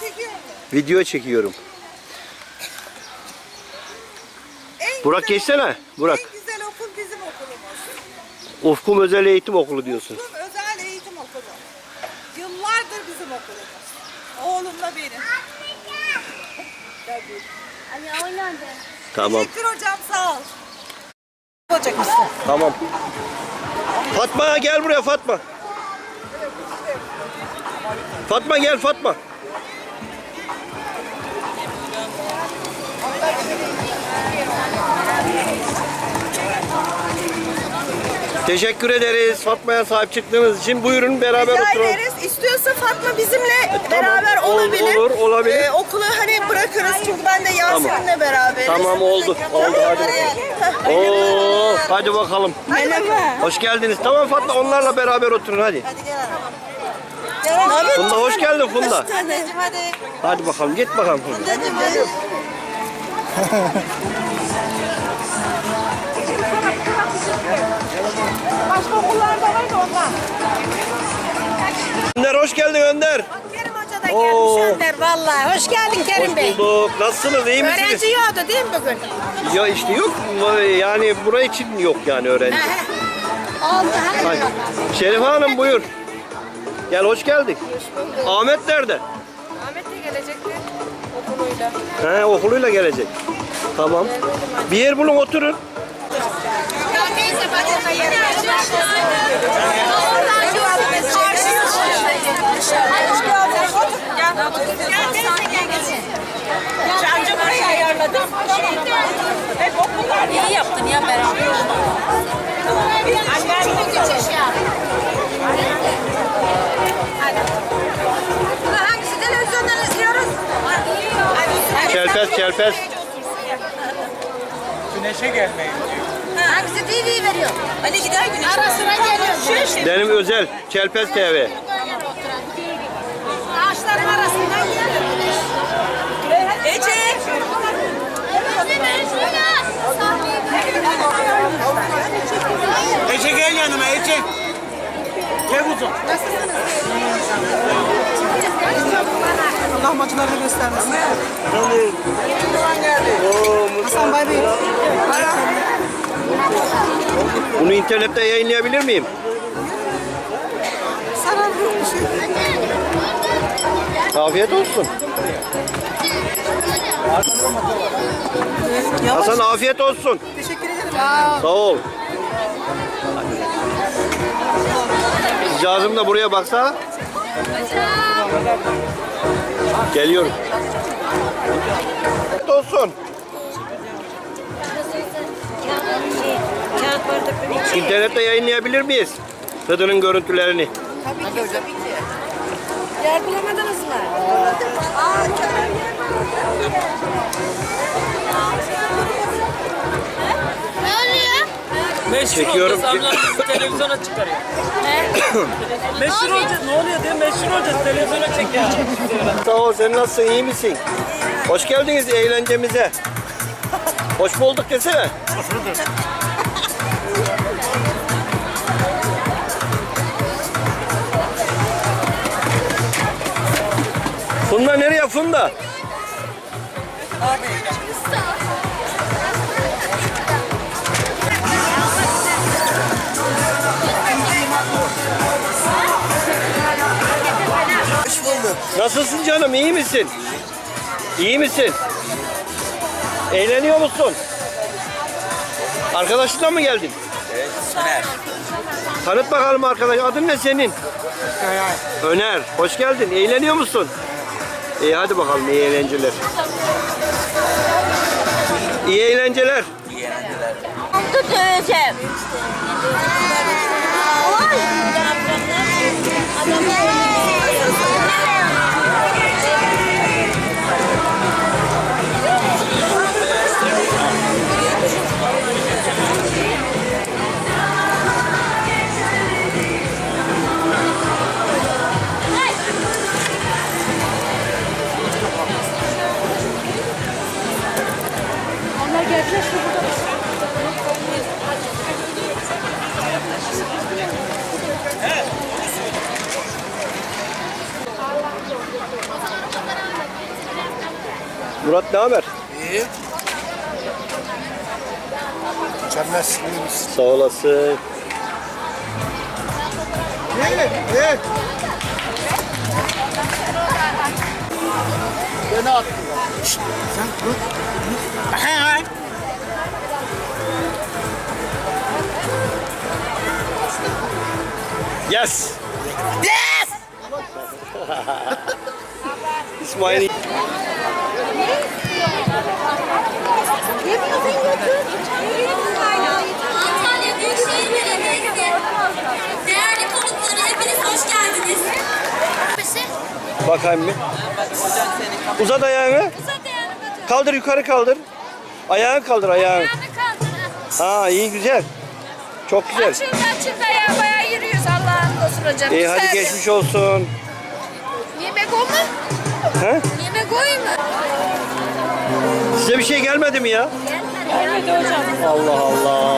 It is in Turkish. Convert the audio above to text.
çekiyor mu? Video çekiyorum. En Burak güzel geçsene. okul- Burak. En güzel okul bizim okulumuz. Ufkum Özel Eğitim Okulu diyorsun. Ufuk Özel Eğitim Okulu. Yıllardır bizim okulumuz. Oğlumla benim. Tabii. Hani oynadı. Tamam. Teşekkür hocam sağ ol. Olacak mısın? Tamam. Fatma gel buraya Fatma. Fatma gel Fatma. Teşekkür ederiz Fatma'ya sahip çıktığınız için. Buyurun beraber Rica oturalım. ederiz. İstiyorsa Fatma bizimle tamam. beraber Ol- olabilir. olur, olabilir. Ee, okulu hani bırakırız çünkü ben de Yasemin'le beraberiz. Tamam oldu. Oldu hadi. Oo, hadi bakalım. Merhaba. Hoş geldiniz. Tamam Fatma onlarla beraber oturun hadi. Hadi gel. Gel. Funda hoş geldin Funda. Hadi. Hadi bakalım git bakalım Funda. Hadi hadi. Başka okullarda var da ondan. Önder hoş geldin Önder. Kerim Hoca da Oo. gelmiş Önder vallahi. Hoş geldin Kerim Hoş Bey. bulduk. Nasılsınız? iyi misiniz? Öğrenci yoktu değil mi bugün? Ya işte yok. Yani buraya için yok yani öğrenci. Oldu Hadi. Şerife Hanım buyur. Gel hoş geldik. Ahmet nerede? Ahmet de gelecekti okuluyla. He okuluyla gelecek. Tamam. Bir yer bulun oturun. Cancı Çelpez çelpez. Güneşe gelmeyin. Hangisi TV veriyor? Ali gider güneş. Ara sıra geliyor. Şu Benim özel Çelpez TV. ağaçların arasından geliyor. Ece. Ece gel yanıma Ece. Gel kuzum. Allah maçlarını göstermesin. Oo, Hasan Bay Bey. Bunu internette yayınlayabilir miyim? Sana bir şey. Afiyet olsun. Yavaş. Hasan afiyet olsun. Teşekkür ederim. Sağ ol. Cazım da buraya baksa. Geliyorum. Olsun. İnternette yayınlayabilir miyiz? Tadının görüntülerini. Yer bulamadınız mı? Ne Meşhur Çekiyorum. olacağız, ablam televizyona çıkarıyor. meşhur olacağız, ne oluyor diye meşhur olacağız, televizyona çekiyor. Sağ ol, sen nasılsın, iyi misin? Hoş geldiniz eğlencemize. Hoş bulduk desene. Funda nereye Funda? Hoş Nasılsın canım, iyi misin? İyi misin? Eğleniyor musun? Arkadaşınla mı geldin? Evet, Süner. Tanıt bakalım arkadaş. Adın ne senin? Öner. Hoş geldin. Eğleniyor musun? İyi hadi bakalım iyi eğlenceler. İyi eğlenceler. Geldiler şu Murat ne haber? İyi. Mükemmelsiniz. Sağ olasın. Ne? Ne? Beni attın. Sen dur. Yes. İsmail. Antalya Büyükşehir Belediyesi. Değerli konukları hepiniz hoş geldiniz. Bakayım bir. Uzat ayağını. Kaldır yukarı kaldır. Ayağını kaldır ayağını. Ha iyi güzel. Çok güzel. Açıldı açıldı ya bayağı yürüyoruz Allah'ın dostum hocam. İyi hadi geçmiş olsun. Yemek o mu? He? Yemek o mu? Size bir şey gelmedi mi ya? Gelmedi hocam. Allah Allah.